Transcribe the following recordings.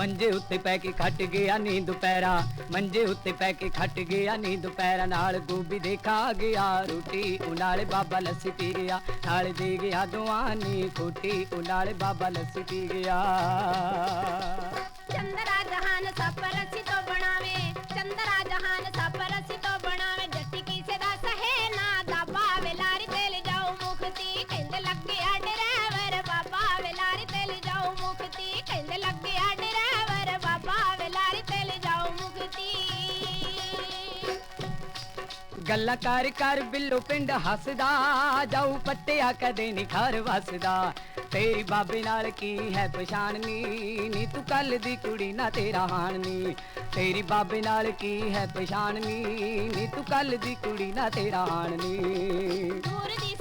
ਮੰਜੇ ਉੱਤੇ ਪੈ ਕੇ ਖੱਟ ਗਿਆ ਨੀ ਦੁਪਹਿਰਾ। ਮੰਜੇ ਉੱਤੇ ਪੈ ਕੇ ਖੱਟ ਗਿਆ ਨੀ ਦੁਪਹਿਰਾ। ਨਾਲ ਗੋਭੀ ਦੇ ਖਾ ਗਿਆ, ਰੋਟੀ ਉਹ ਨਾਲੇ ਬਾਬਾ ਲੱਸੀ ਪੀ ਗਿਆ। ਨਾਲ ਦੇ ਗਿਆ ਦਵਾਨੀ ਖੋਟੀ ਉਹ ਨਾਲੇ ਬਾਬਾ ਲੱਸੀ ਪੀ ਗਿਆ। ਗੱਲਾਂ ਕਰ ਕਰ ਬਿੱਲੋ ਪਿੰਡ ਹੱਸਦਾ, ਜਾਊ ਪੱਟਿਆ ਕਦੇ ਨਹੀਂ ਘਰ ਵਸਦਾ। ਤੇਰੀ ਬਾਬੇ ਨਾਲ ਕੀ ਹੈ ਪਛਾਣ ਨੀ ਨੀ ਤੂੰ ਕੱਲ ਦੀ ਕੁੜੀ, ਨਾ ਤੇਰਾ ਹਾਣ ਨੀ ਤੇਰੀ ਬਾਬੇ ਨਾਲ ਕੀ ਹੈ ਪਛਾਣ ਨੀ ਨੀ ਤੂੰ ਕੱਲ ਦੀ ਕੁੜੀ, ਨਾ ਤੇਰਾ ਹਾਣ ਨੀ ਦੂਰ ਦੀ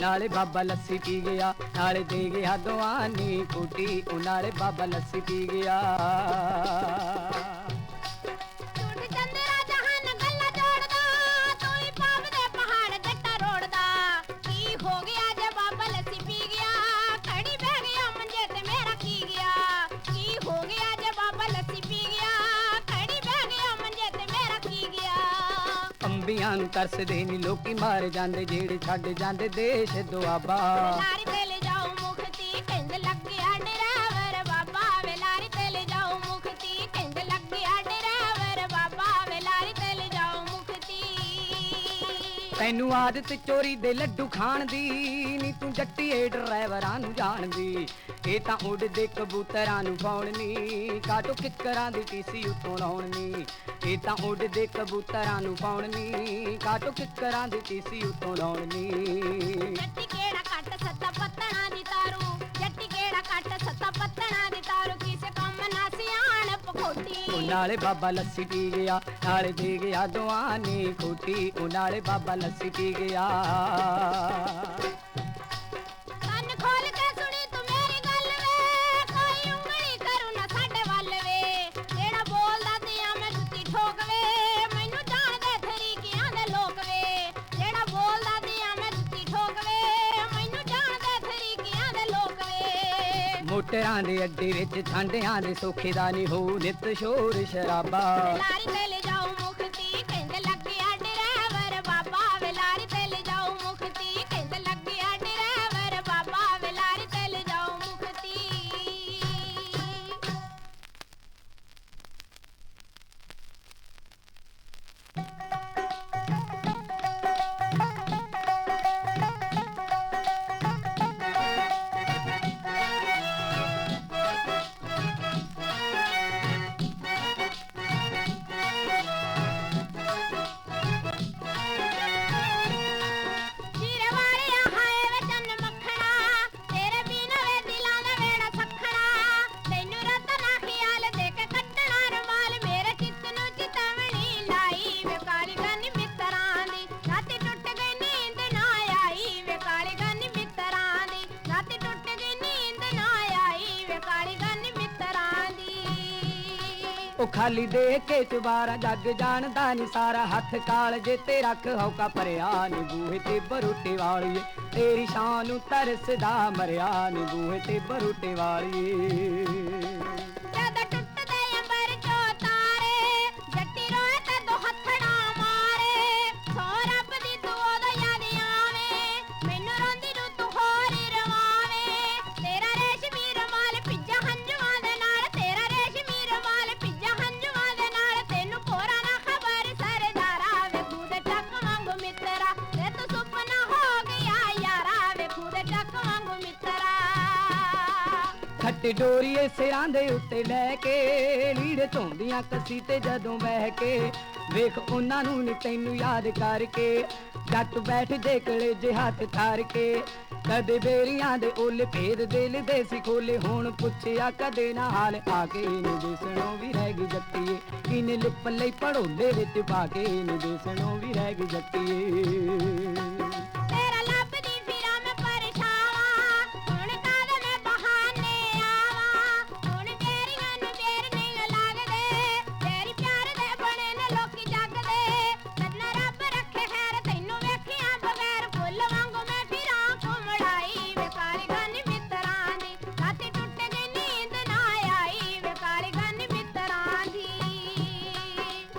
ਨਾਲੇ ਬਾਬਾ ਲੱਸੀ ਪੀ ਗਿਆ, ਨਾਲੇ ਦੇ ਗਿਆ ਦਵਾਨੀ ਕੋਟੀ ਉਹ ਨਾਲੇ ਬਾਬਾ ਲੱਸੀ ਪੀ ਗਿਆ। ਅੰਬੀਆਂ ਨੂੰ ਤਰਸਦੇ ਨੀ। ਲੋਕੀ ਮਾਰ ਜਾਂਦੇ ਜਿਹੜੇ ਛੱਡ ਜਾਂਦੇ ਦੇਸ਼ ਦੁਆਬਾ। ਲਾਰੀ ਤੇ ਲੈ ਜਾਓ ਮੁਖਤੀ ਕਹਿੰਦੇ ਲੱਗਿਆ ਡਰਾਈਵਰ ਬਾਬਾ ਵੇ। ਲਾਰੀ ਤੇ ਲੈ ਜਾਓ ਮੁਖਤੀ ਕਹਿੰਦੇ ਲੱਗਿਆ ਡਰਾਈਵਰ ਬਾਬਾ ਵੇ। ਲਾਰੀ ਤੇ ਲੈ ਜਾਓ ਮੁਖਤੀ। ਤੈਨੂੰ ਆਦਤ ਚੋਰੀ ਦੇ ਲੱਡੂ ਖਾਣ ਦੀ ਨੀ ਤੂੰ ਜੱਟੀਏ ਡਰਾਈਵਰਾਂ ਨੂੰ ਜਾਣਦੀ। ਇਹ ਤਾਂ ਉੱਡਦੇ ਕਬੂਤਰਾਂ ਨੂੰ ਪਾਉਣ ਨੀ ਕਾਟੋ ਕਿੱਕਰਾਂ ਦੀ ਟੀਸੀ ਉਤੋਂ ਲਾਉਣ ਨੀ ਇਹ ਤਾਂ ਉੱਡਦੇ ਕਬੂਤਰਾਂ ਨੂੰ ਪਾਉਣ ਕਾਟੋ ਕਿੱਕਰਾਂ ਦੀ ਟੀਸੀ ਉਤੋਂ ਲਾਉਣ ਜੱਟੀ ਕਿਹੜਾ ਕੱਟ ਸੱਤਾ ਪੱਤਣਾ ਦੀ ਤਾਰੂ? ਜੱਟੀ ਕਿਹੜਾ ਕੱਟ ਸੱਤਾ ਪੱਤਣਾ ਦੀ ਤਾਰੂ? ਕਿਸੇ ਕੰਮ ਨਾ ਸਿਆਣ ਪਖੋਟੀ। ਉਹ ਨਾਲੇ ਬਾਬਾ ਲੱਸੀ ਪੀ ਗਿਆ ਨਾਲੇ ਦੇ ਗਿਆ ਦਵਾਨੀ ਖੋਟੀ। ਉਹ ਨਾਲੇ ਬਾਬਾ ਲੱਸੀ ਪੀ ਗਿਆ। ਵੇ ਮੋਟਰਾਂ ਦੇ ਅੱਡੇ ਵਿੱਚ ਛਾਂਡਿਆਂ ਦੇ ਸੋਖੇ ਦਾ ਨਹੀਂ ਹੋ ਨਿਤ ਸ਼ੋਰ ਸ਼ਰਾਬਾ। ਲਾਰੀ ਤੇ ਉਹ ਖਾਲੀ ਦੇ ਕੇ ਚਵਾਰਾ ਜੱਗ ਜਾਣਦਾ ਨੀ ਸਾਰਾ ਹੱਥ ਕਾਲ ਜੇ ਤੇ ਰੱਖ ਹੌਕਾ ਭਰਿਆ ਨੀ ਬੂਹੇ ਤੇ ਬਰੂਟੇ ਵਾਲੀਏ। ਤੇਰੀ ਸ਼ਾਨ ਨੂੰ ਤਰਸਦਾ ਮਰਿਆ ਨੀ ਬੂਹੇ ਤੇ ਬਰੂਟੇ ਵਾਲੀਏ। ਖੱਟੇ ਡੋਰੀਏ ਸਿਰਾਂ ਦੇ ਉੱਤੇ ਲੈ ਕੇ, ਲੀੜੇ ਧੋਂਦੀਆਂ ਕੱਸੀ ਤੇ ਜਦੋਂ ਬਹਿ ਕੇ, ਵੇਖ ਉਹਨਾਂ ਨੂੰ ਨੀ ਤੈਨੂੰ ਯਾਦ ਕਰਕੇ, ਜੱਟ ਬੈਠ ਜੇ ਕਲੇ ਜੇ ਹੱਥ ਥਾਰ ਕੇ, ਕਦੇ ਬੇਰੀਆਂ ਦੇ ਉੱਲ ਭੇਦ ਦਿਲ ਦੇ ਸੀ ਖੋਲੇ, ਹੁਣ ਪੁੱਛਿਆ ਕਦੇ ਨਾ ਹਾਲ, ਆ ਕੇ ਨੂੰ ਦਿਸਣੋਂ ਵੀ ਰਹਿ ਗਈ ਜੱਟੀਏ ਕਿਨੇ ਲਿਪ ਲਈ ਪੜੋਲੇ ਵਿੱਚ ਪਾ ਕੇ ਇਹਨੂੰ ਦਿਸਣੋਂ ਵੀ ਰਹਿ ਗਈ ਜੱਟੀਏ।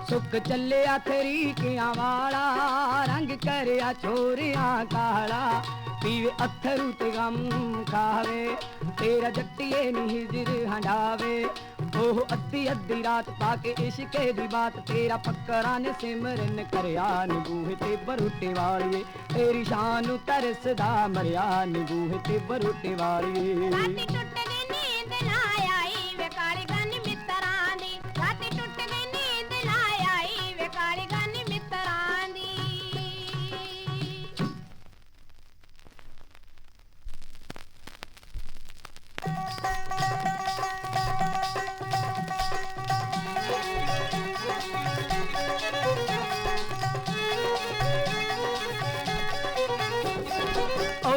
ਸੁੱਕ ਚੱਲਿਆ ਤਰੀਕਿਆਂ ਵਾਲਾ, ਰੰਗ ਕਰਿਆ ਛੋਰਿਆਂ ਕਾਲਾ। ਪੀਵੇ ਅਥਰੂ ਤੇ ਗਮ ਖਾਵੇ, ਤੇਰਾ ਜੱਟੀਏ ਨੀ ਹਿਜਰ ਹੰਡਾਵੇ। ਉਹ ਅੱਧੀ ਅੱਧੀ ਰਾਤ ਪਾ ਕੇ ਇਸ਼ਕੇ ਦੀ ਬਾਤ, ਤੇਰਾ ਫੱਕਰਾਂ ਨੇ ਸਿਮਰਨ ਕਰਿਆ ਨਿਬੂਹ ਤੇ ਬਰੂਟੇ ਵਾਲੀਏ। ਤੇਰੀ ਸ਼ਾਨ ਨੂੰ ਤਰਸਦਾ ਮਰਿਆ ਨਿਬੂਹ ਤੇ ਬਰੂਟੇ ਵਾਲੀਏ।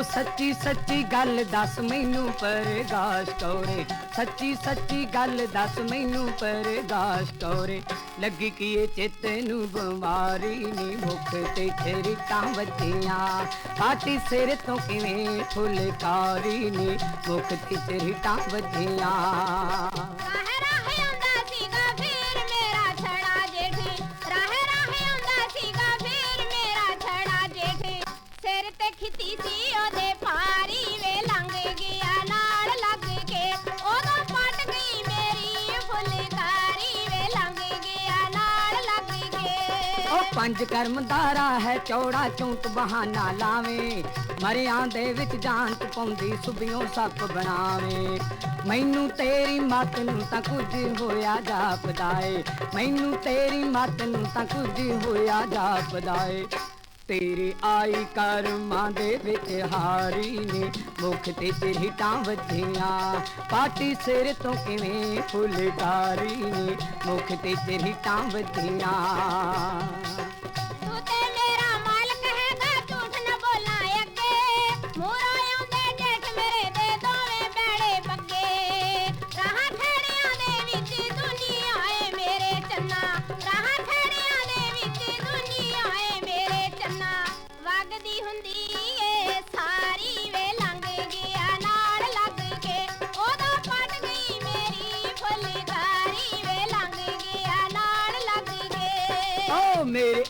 ਉਹ ਸੱਚੀ ਸੱਚੀ ਗੱਲ ਦੱਸ ਮੈਨੂੰ ਪਰਗਾਸ਼ ਕੌਰੇ ਸੱਚੀ ਸੱਚੀ ਗੱਲ ਦੱਸ ਮੈਨੂੰ ਪਰਗਾਸ਼ ਕੌਰੇ ਲੱਗੀ ਕੀ ਇਹ ਚਿੱਤ ਨੂੰ ਬਿਮਾਰੀ ਨੀ ਮੁਖ ਤੇ ਛੇੜਾਂ ਵੱਜੀਆਂ। ਕਾਟੀ ਸਿਰ ਤੋਂ ਕਿਵੇਂ ਫੁਲਕਾਰੀ ਨੀ ਮੁਖ ਤੇ ਛੇੜਾਂ ਵੱਜੀਆਂ। ਰਾਹ ਕੇ ਉਹ ਪੰਜ ਕਰਮਦਾਰਾ ਹੈ, ਚੌੜਾ ਚੌਂਕ ਬਹਾਨਾ ਲਾਵੇ। ਮਰਿਆਂ ਦੇ ਵਿੱਚ ਜਾਨ ਪਾਉਂਦੀ ਸੁਬਿਓ ਸੱਪ ਬਣਾਵੇ। ਮੈਨੂੰ ਤੇਰੀ ਮੱਤ ਨੂੰ ਤਾਂ ਕੁਝ ਹੋਇਆ ਜਾਪਦਾ ਏ ਮੈਨੂੰ ਤੇਰੀ ਮੱਤ ਨੂੰ ਤਾਂ ਕੁਝ ਹੋਇਆ ਜਾਪਦਾ ਏ ਤੇਰੀ ਆਈ ਕਰਮਾਂ ਦੇ ਵਿੱਚ ਹਾਰੀ ਨੇ, ਮੁਖ ਤੇ ਚਿਹਟਾਂ ਵੱਜੀਆਂ। ਪਾਟੀ ਸਿਰ ਤੋਂ ਕਿਵੇਂ ਫੁਲਕਾਰੀ ਨੇ, ਮੁਖ ਤੇ ਚਿਹਟਾਂ ਵੱਜੀਆਂ। ਤੂੰ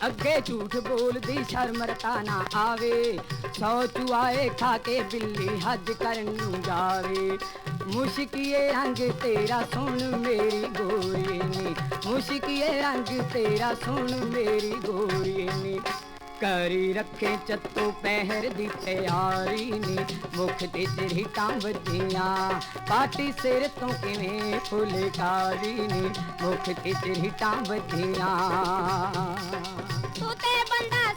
ਅੱਗੇ ਝੂਠ ਬੋਲਦੀ ਸ਼ਰਮ ਰਤਾ ਨਾ ਆਵੇ। ਸੌ ਚੁਆਏ ਖਾ ਕੇ ਬਿੱਲੀ ਹੱਜ ਕਰਨ ਨੂੰ ਜਾਵੇ। ਮੁਸ਼ਕੀਏ ਰੰਗ ਤੇਰਾ ਸੁਣ ਮੇਰੀ ਗੋਰੀ ਨੀ। ਮੁਸ਼ਕੀਏ ਰੰਗ ਤੇਰਾ ਸੁਣ ਮੇਰੀ ਗੋਰੀ ਨੀ। ਕਰੀ ਰੱਖੇ ਚੱਤੂ ਪਹਿਰ ਦੀ ਤਿਆਰੀ ਨੀ। ਮੁਖ ਤੇ ਚਿਹਟਾਂ ਵੱਜੀਆਂ, ਪਾਟੀ ਸਿਰ ਤੋਂ ਕਿਵੇਂ ਫੁਲਕਾਰੀ ਨੀ। ਮੁਖ ਤੇ ਚਿਹਟਾਂ ਵੱਜੀਆਂ। ਤੂੰ ਤੇ ਬੰਦਾ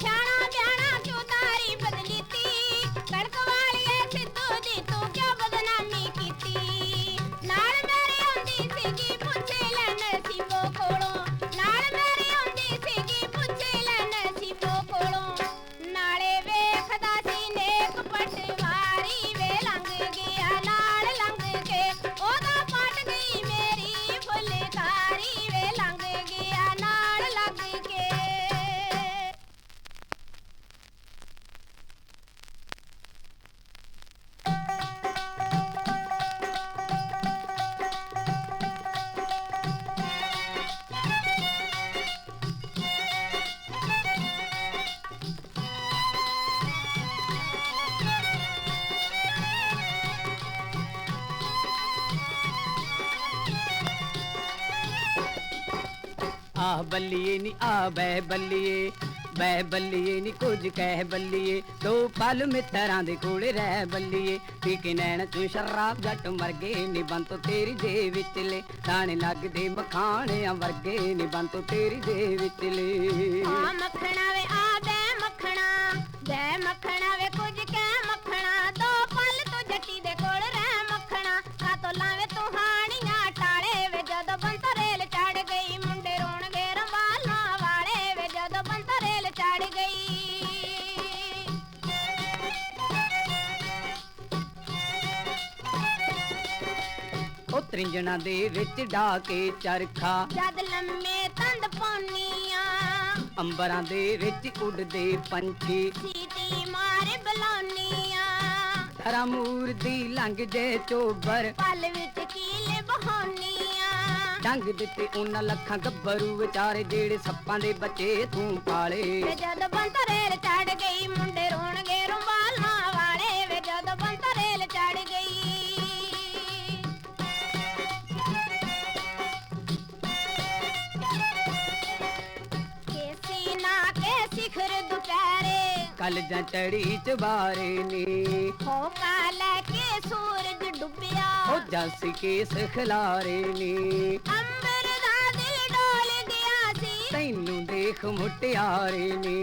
ਆ ਬੱਲੀਏ ਨੀ, ਆ ਬੈ ਬੱਲੀਏ ਬੈ ਬੱਲੀਏ ਨੀ ਕੁਝ ਕਹਿ ਬੱਲੀਏ। ਦੋ ਪਲ ਮਿੱਤਰਾਂ ਦੇ ਕੋਲ ਰਹਿ ਬੱਲੀਏ। ਪੀ ਕੇ ਨੈਣ ਤੂੰ ਸ਼ਰਾਬ ਜੱਟ ਮਰ ਗਏ ਨੀ, ਬੰਤੋ ਤੇਰੀ ਦੇ ਵਿਚਲੇ। ਦਾਣੇ ਲੱਗਦੇ ਮਖਾਣਿਆਂ ਵਰਗੇ ਨੀ, ਬੰਤੋ ਤੇਰੀ ਦੇ ਵਿਚਲੇ। ਆ ਮੱਖਣਾ ਵੇ ਤ੍ਰਿੰਜਣਾ ਦੇ ਵਿੱਚ ਡਾ ਕੇ ਚਰਖਾ। ਜਦ ਲੰਮੇ ਤੰਦ ਪੌਨੀਆਂ ਅੰਬਰਾਂ ਦੇ ਵਿੱਚ ਉੱਡਦੇ ਪੰਛੀ। ਸੀਟੀ ਮਾਰ ਬਲੌਨੀਆਂ ਧਰਾ ਮੂਰ ਦੀ ਲੰਘ ਜੇ ਚੋਬਰ। ਪਲ ਵਿੱਚ ਕੀਲੇ ਬਹਾਨੀਆਂ ਡੰਗ ਦਿੱਤੇ ਉਹਨਾਂ ਲੱਖਾਂ ਗੱਭਰੂ। ਵਿਚਾਰੇ ਜਿਹੜੇ ਸੱਪਾਂ ਦੇ ਬੱਚੇ ਤੂੰ ਪਾਲੇ। ਜਦ ਬੰਤ ਰੇਲ ਚੜ ਗਈ ਮੁੰਡੇ ਰੋਣਗੇ ਰੁਮਾਲਾਂ ਕੱਲ ਜਾਂ ਚੜੀ ਚਬਾਰੇ ਨੇ। ਹੋਕਾ ਲੈ ਕੇ ਸੂਰਜ ਡੁੱਬਿਆ। ਉਹ ਜੱਸ ਕੇਸ ਖਿਲਾਰੇ ਨੇ। ਅੰਬਰ ਦਾ ਦਿਲ ਡੋਲ ਗਿਆ ਸੀ। ਤੈਨੂੰ ਦੇਖ ਮੁਟਿਆਰੇ ਨੇ।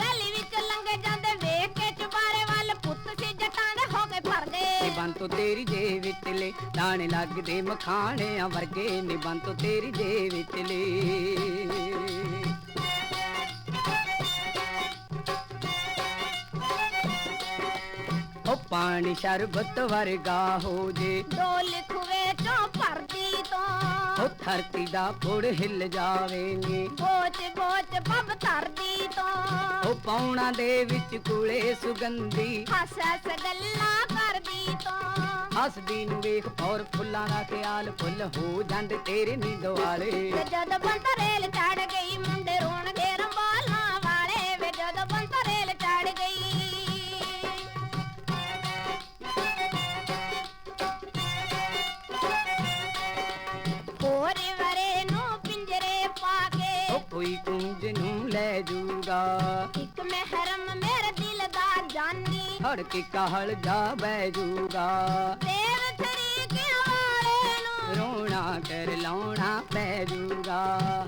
ਗਲੀ ਵਿੱਚ ਲੰਘ ਜਾਂਦੇ ਵੇਖ ਕੇ ਚੁਬਾਰੇ ਵੱਲ ਪੁੱਤ ਸੀ ਜਟਾਂ ਦੇ ਹੋ ਕੇ ਭਰ ਗਏ। ਨਿਬੰਨ ਤੋਂ ਤੇਰੀ ਜੇ ਵਿਚਲੇ ਦਾਣੇ ਲੱਗਦੇ ਮਖਾਣਿਆਂ ਵਰਗੇ ਨਿਬੰਨ ਤੋਂ ਤੇਰੀ ਜੇ ਵਿਚਲੇ ਪਾਣੀ ਸ਼ਰਬਤ ਵਰਗਾ ਹੋ ਜੇ। ਡੋਲ ਖੁਵੇ ਚੋਂ ਭਰਦੀ ਤੋਂ। ਉਹ ਧਰਤੀ ਦਾ ਫੁੜ ਹਿੱਲ ਜਾਵੇ ਨੀ ਬੋਚ ਬੋਚ ਪੱਬ ਧਰਦੀ ਤੋਂ। ਉਹ ਪੌਣਾ ਦੇ ਵਿੱਚ ਕੁਲੇ ਸੁਗੰਧੀ। ਹੱਸ ਹੱਸ ਗੱਲਾਂ ਕਰਦੀ ਤੋਂ। ਹੱਸਦੀ ਨੂੰ ਵੇਖ ਔਰ ਫੁੱਲਾਂ ਦਾ ਖਿਆਲ ਫੁੱਲ ਹੋ ਜਾਂਦੇ ਤੇਰੇ ਨੀਂਦ ਵਾਲੇ। ਵੇ ਜਦ ਬੰਤ ਰੇਲ ਚੜ ਗਈ ਮੁੰਡੇ ਰੋਣਗੇ ਜੂਗਾ ਇੱਕ ਮਹਿਰਮ ਮੇਰੇ ਦਿਲ ਦਾ ਜਾਨੀ। ਹੜ ਕੇ ਕਾਹਲ ਜਾ ਬਹਿ ਜੂਗਾ। ਦੇਵ ਤਰੀਕਿਆਂ ਵਾਲੇ ਨੂੰ ਰੋਣਾ ਕਰ ਲਾਉਣਾ ਪੈ ਜੂਗਾ।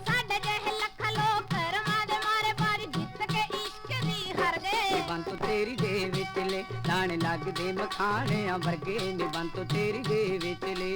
ਸਾਡੇ ਜਿਹੇ ਲੱਖ ਲੋਕ ਕਰਮਾਂ ਦੇ ਮਾਰੇ ਪਰ ਜਿੱਤ ਕੇ ਇਸ਼ਕ ਦੀ ਹਰ ਗਏ। ਨਿਬੰਨ ਤੋਂ ਤੇਰੀ ਦੇ ਵਿਚਲੇ ਦਾਣੇ ਲੱਗਦੇ ਮਖਾਣਿਆਂ ਵਰਗੇ। ਨਿਬੰਨ ਤੋਂ ਤੇਰੀ ਦੇ ਵਿਚਲੇ।